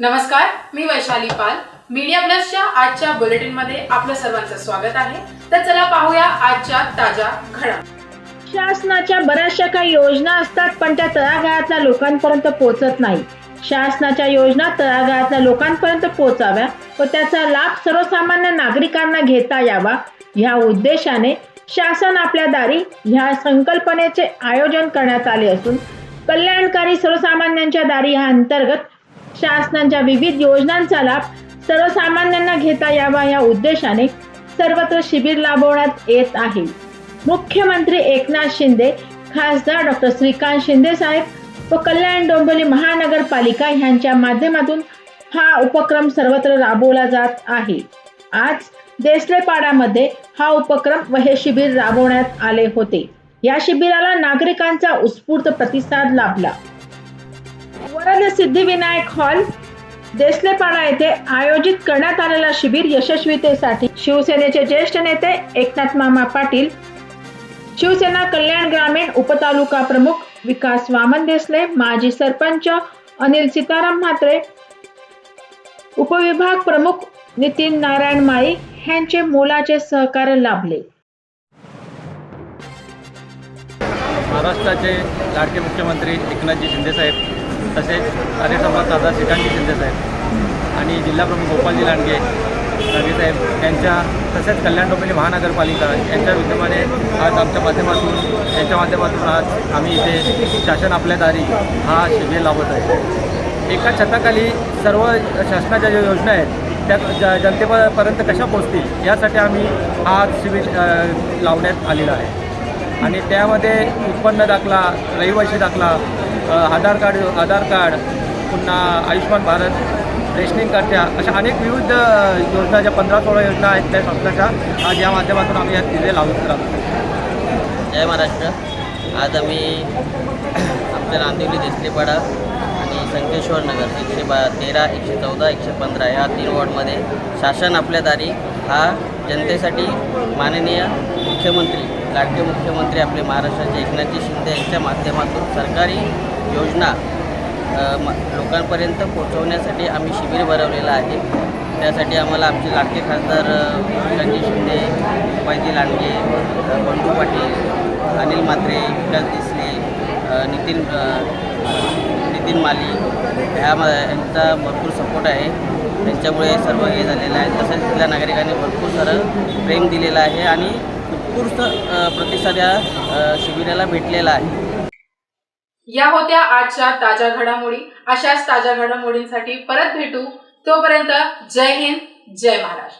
नमस्कार मी वैशाली पाल. मीडिया प्लसच्या आजच्या बुलेटिनमध्ये आपलं सर्वांचं स्वागत आहे. तर चला पाहूया आजच्या ताज्या घडा शासनाच्या बऱ्याचशा काही योजना असतात पण त्या तळागाळातल्या लोकांपर्यंत पोहोचत नाही. शासनाच्या योजना तळागाळातल्या लोकांपर्यंत पोहोचाव्या व त्याचा लाभ सर्वसामान्य नागरिकांना घेता यावा ह्या उद्देशाने शासन आपल्या दारी ह्या संकल्पनेचे आयोजन करण्यात आले असून कल्याणकारी सर्वसामान्यांच्या दारी ह्या अंतर्गत शासनाच्या विविध योजनांचा लाभ सर्वसामान्यांना घेता यावा या उद्देशाने सर्वत्र शिबिर राबवण्यात येत आहे. मुख्यमंत्री एकनाथ शिंदे खासदार डॉक्टर श्रीकांत शिंदे साहेब व कल्याण डोंबिवली महानगरपालिका यांच्या माध्यमातून हा उपक्रम सर्वत्र राबवला जात आहे. आज देसलेपाडामध्ये हा उपक्रम व हे शिबिर राबवण्यात आले होते. या शिबिराला नागरिकांचा उत्स्फूर्त प्रतिसाद लाभला. वरद सिद्धिविनायक हॉल देसलेपाडा येथे आयोजित करण्यात आलेला शिबिर यशस्वीतेसाठी शिवसेनेचे ज्येष्ठ नेते एकनाथ मामा पाटील शिवसेना कल्याण ग्रामीण उपतालुका प्रमुख विकास वामन देसले माजी सरपंच अनिल सीताराम म्हात्रे उपविभाग प्रमुख नितीन नारायण माळी यांचे मोलाचे सहकार्य लाभले. महाराष्ट्राचे लाडके मुख्यमंत्री एकनाथजी शिंदेसाहेब तसेच कार्यसम्राट दादा श्रीकांतजी शिंदेसाहेब आणि जिल्हाप्रमुख गोपालजी लांडगे लांडगेसाहेब यांच्या तसेच कल्याण डोंबिवली महानगरपालिका यांच्या विद्यमाने आज आमच्या माध्यमातून यांच्या माध्यमातून आज आम्ही इथे शासन आपल्या दारी हा शिबिर लावत आहे. एका छताखाली सर्व शासनाच्या ज्या योजना आहेत त्या ज जनतेपर्यंत कशा पोचतील यासाठी आम्ही हा शिबिर लावण्यात आलेला आहे. आणि त्यामध्ये उत्पन्न दाखला रहिवासी दाखला आधार कार्ड आधार कार्ड पुन्हा आयुष्यमान भारत रेशनिंग कार्डच्या अशा अनेक विविध योजना ज्या पंधरा सोळा योजना आहेत त्या संस्थाच्या आज या माध्यमातून आम्ही या तिथे लावत राहतो जय महाराष्ट्र. आज आम्ही आमच्या नांदिवली देसलेपाडा आणि संकेश्वर नगर एकशे बा तेरा एकशे चौदा एकशे पंधरा या तीन वॉर्डमध्ये शासन आपल्या दारी हा जनतेसाठी माननीय मुख्यमंत्री लाडके मुख्यमंत्री आपले महाराष्ट्राचे एकनाथजी शिंदे यांच्या माध्यमातून सरकारी योजना म लोकांपर्यंत पोहोचवण्यासाठी आम्ही शिबिर भरवलेलं आहे. त्यासाठी आम्हाला आमचे लाडके खासदार अ, शिंदे उपायजी लांडगे बंडू पाटील अनिल म्हात्रे विकास दिसले नितीन नितीन माली ह्या म- यांचा भरपूर सपोर्ट आहे. त्यांच्यामुळे सर्व हे झालेलं आहे. तसंच तिथल्या नागरिकांनी भरपूर सारं प्रेम दिलेलं आहे आणि उत्कृष्ट प्रतिसाद या शिबिराला भेटलेला आहे. या होत्या आजच्या ताज्या घडामोडी. अशाच ताज्या घडामोडींसाठी परत भेटू. तोपर्यंत जय हिंद जय महाराष्ट्र.